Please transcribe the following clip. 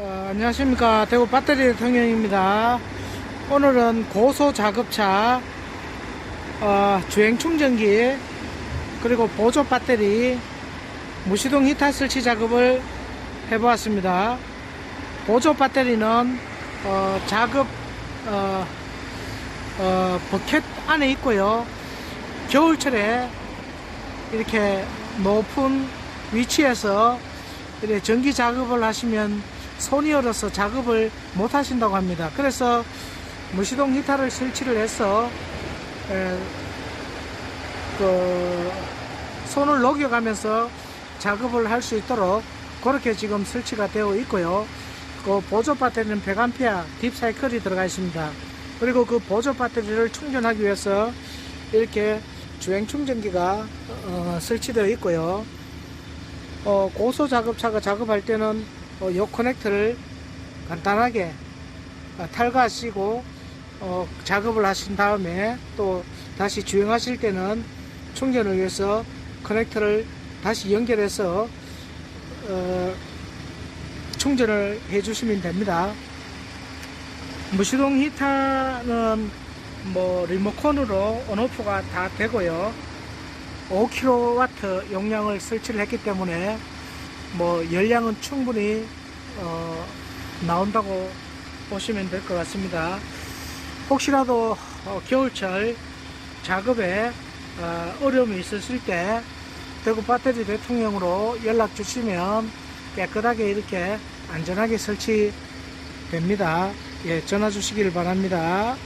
어, 안녕하십니까. 대구 배터리 대통령입니다. 오늘은 고소 작업차 어, 주행 충전기 그리고 보조 배터리 무시동 히터 설치 작업을 해보았습니다. 보조 배터리는 어, 작업 어, 어, 버켓 안에 있고요. 겨울철에 이렇게 높은 위치에서 이렇게 전기 작업을 하시면 손이 얼어서 작업을 못 하신다고 합니다. 그래서 무시동 히터를 설치를 해서 에, 그 손을 녹여가면서 작업을 할 수 있도록 그렇게 지금 설치가 되어 있고요. 그 보조 배터리는 100A 딥 사이클이 들어가 있습니다. 그리고 그 보조 배터리를 충전하기 위해서 이렇게 주행 충전기가 어, 설치되어 있고요. 어, 고소 작업차가 작업할 때는 어, 요 커넥터를 간단하게 어, 탈거하시고 어, 작업을 하신 다음에 또 다시 주행하실 때는 충전을 위해서 커넥터를 다시 연결해서 어, 충전을 해 주시면 됩니다. 무시동 히터는 뭐 리모컨으로 온오프가 다 되고요. 5kW 용량을 설치를 했기 때문에 뭐 열량은 충분히 어, 나온다고 보시면 될 것 같습니다. 혹시라도 어, 겨울철 작업에 어, 어려움이 있으실 때 대구 배터리 대통령으로 연락 주시면 깨끗하게 이렇게 안전하게 설치됩니다. 예, 전화 주시기를 바랍니다.